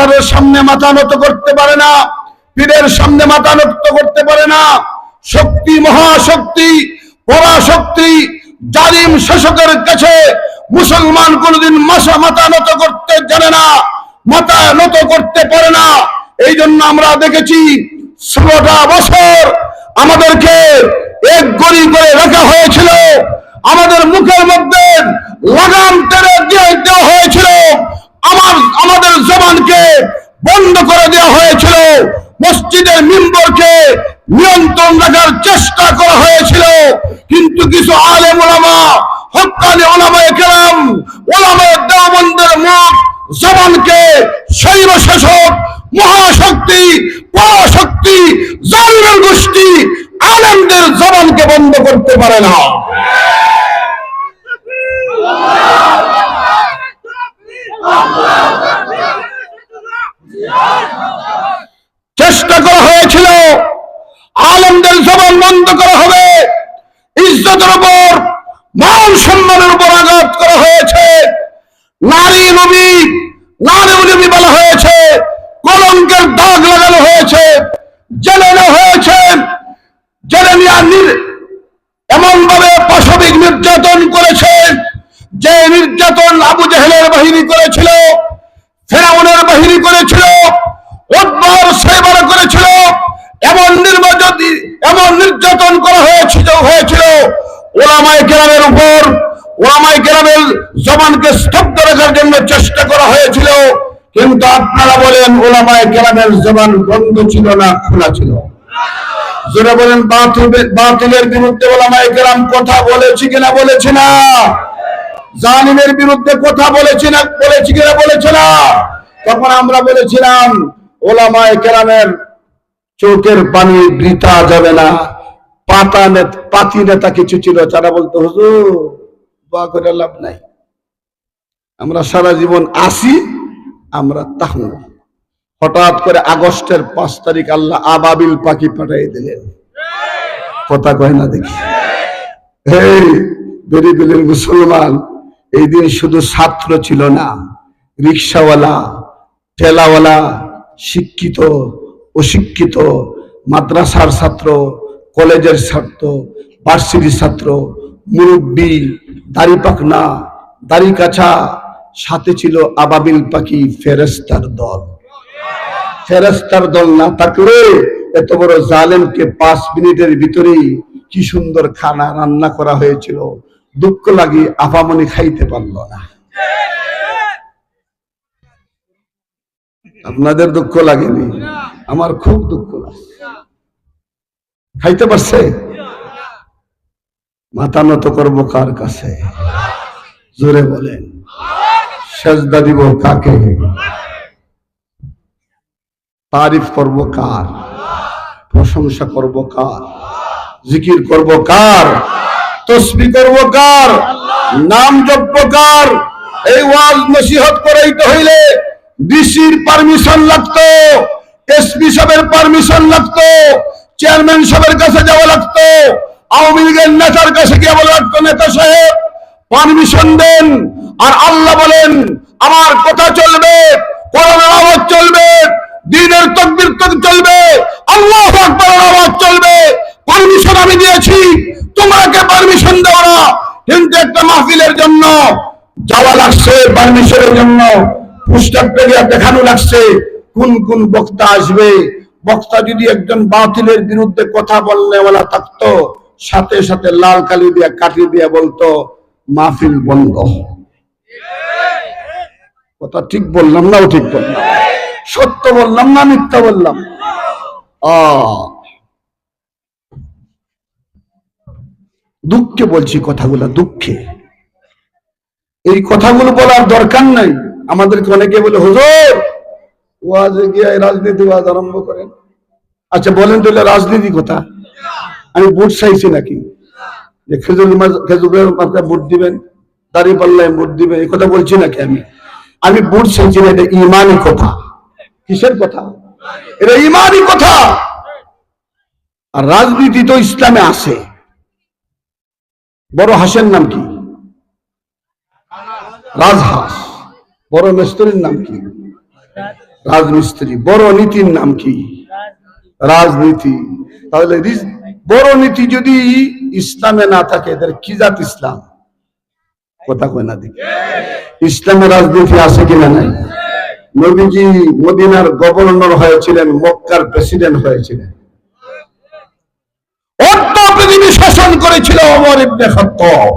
মাস্টারের সামনে মাথা নত করতে পারে না, পীরের সামনে মাথা নত করতে পারে না। শক্তি, মহাশক্তি, পরাশক্তি, জালিম শাসকের কাছে মুসলমান কোনদিন মাসা মাথা নত করতে জানে না, মাথা নত করতে পারে না। এই জন্য আমরা দেখেছি, ষোলোটা বছর আমাদেরকে এক গড়ি করে রাখা হয়েছিল। আমাদের মুখের মধ্যে লাগাম টেনে দিয়ে দেওয়া হয়েছিল। আমার, আমাদের জবানকে বন্ধ করে দেওয়া হয়েছিল। মসজিদের মিম্বরকে নিয়ন্ত্রণ রাখার চেষ্টা করা হয়েছিল। কিন্তু কিছু আলেম ওলামা, হকানি ওলামায়ে কেরাম, ওলামায়ে দেওবন্দের মুখ জবানকে শৈব শাসক, মহাশক্তি, পরাশক্তি জালিমের গোষ্ঠী আলেমদের জবানকে বন্ধ করতে পারে না। চেষ্টা করা হয়েছিল। আলমদের জবান বন্ধ করা হবে। ইজ্জতের উপর, মান সম্মানের উপর আঘাত করা হয়েছে। নারী নবী নারী নবী বলা হয়েছে, কলঙ্কের দাগ লাগানো হয়েছে জেলে হয়েছে জেলে এমন ভাবে পাশবিক নির্যাতন করেছে যে নির্যাতন আবু জাহেলের বাহিনী করেছিল। ফেরাউনের বাহিনী করেছিল উদ্বার সেবার করেছিল, এমন নির্বাচন, এমন নির্যাতন করা হয়েছিল হয়েছিল। ওলামাই কেরামের উপর ওলামাই কেরামের জবানকে স্তব্ধ রাখার জন্য চেষ্টা করা হয়েছিল, কিন্তু আপনারা বলেন ওলামাই কেরামের জবান বন্ধ ছিল না খোলা ছিল? যারা বলেন, বাতিল, বাতিলের বিরুদ্ধে ওলামাই কেরাম কথা বলেছি কিনা বলেছি না? জালিমের বিরুদ্ধে কথা বলেছি না, বলেছি কিনা বলেছে না। তখন আমরা বলেছিলাম, ওলামায় কেরামের চোখের পানি বৃথা যাবে না। পাতা পাতি নেতা কিছু ছিল, তারা বলতো, হুজুর লাভ নাই। আমরা সারা জীবন আসি, আমরা তাহু হঠাৎ করে আগস্টের পাঁচ তারিখ আল্লাহ আবাবিল পাখি পাঠাই দিলেন। কথা কয় না দেখি। এই, বেরিয়ে মুসলমান। এই দিন শুধু ছাত্র ছিল না, রিক্সাওয়ালা, ঠেলাওয়ালা, শিক্ষিত, অশিক্ষিত, মাদ্রাসার ছাত্র, কলেজের ছাত্র ভার্সিটির ছাত্র, মুরব্বী, দাড়ি পাকনা দাড়ি কাছা সাথে ছিল আবাবিল পাখি ফেরেস্তার দল। ফেরেস্তার দল না থাকলে এত বড় জালেমকে পাঁচ মিনিটের ভিতরেই কি সুন্দর খানা রান্না করা হয়েছিল। দুঃখ লাগি আপামনি খাইতে পারল না। আপনাদের দুঃখ লাগেনি? আমার খুব দুঃখ লাগে খাইতে পারছে? মাথা নত করব কার কাছে? জোরে বলেন, সেজদা দিব কাকে? তারিফ করব কার? প্রশংসা করব কার? জিকির করব কার? তসবি করব কার? নাম কার? এই ওয়াজ নসিহত করাইতে হইলে ডিসির পারমিশন লাগতো, এসপি সাহেবের পারমিশন লাগতো, চেয়ারম্যান সাহেবের কাছে যাওয়া লাগতো, আওয়ামী লীগের নেতার কাছে গিয়ে বলা লাগতো, নেতা সাহেব, পারমিশন দেন। আর আল্লাহ বলেন, আমার কথা চলবে, কোরআনের আওয়াজ চলবে, দিনের তকবির তক চলবে, আল্লাহ আকবরের আওয়াজ চলবে। পারমিশন আমি দিয়েছি। তোমাকে পারমিশন দেওয়া না। কিন্তু একটা মাহফিলের জন্য যাওয়া লাগছে পারমিশনের জন্য। পুস্তকটা দেখানো লাগছে। কোন কোন বক্তা আসবে? বক্তা যদি একজন বাতিলের বিরুদ্ধে কথা বললে ওলা থাকতো, সাথে সাথে লাল কালি দিয়ে কাটি দিয়ে বলতো, মাহফিল বন্ধ। কথা ঠিক বললাম না ও ঠিক বললাম? সত্য বললাম না, মিথ্যা বললাম? আহ দুঃখে বলছি কথাগুলো, দুঃখে। এই কথাগুলো বলার দরকার নাই। আমাদেরকে অনেকে বলে, হুজুর, ওয়াজে গিয়ে রাজনীতি ওয়াজ আরম্ভ করেন। আচ্ছা বলেন তাহলে রাজনীতি কথা। আমি ভোট চাইছি নাকি? যে খেজুর খেজুরের ভোট দিবেন, দাড়ি পাল্লায় ভোট দিবেন, এই কথা বলছি নাকি আমি? আমি ভোট চাইছি না, এটা ইমানি কথা। কিসের কথা? এটা ইমানি কথা। আর রাজনীতি তো ইসলামে আছে। বড় হাসের নাম কি? রাজহাঁস। বড় মেস্তরির নাম কি? রাজমিস্ত্রি। বড় নীতির নাম কি? রাজনীতি। তাহলে বড় নীতি যদি ইসলামে না থাকে, এদের কি জাত ইসলাম? কথা কয় না দেখি। ইসলামের রাজনীতি আছে কিনা নাই? নবীজি মদিনার গভর্নর হয়েছিলেন, মক্কার প্রেসিডেন্ট হয়েছিলেন। শাসন করেছিল অমর ইবনে খাত্তাব।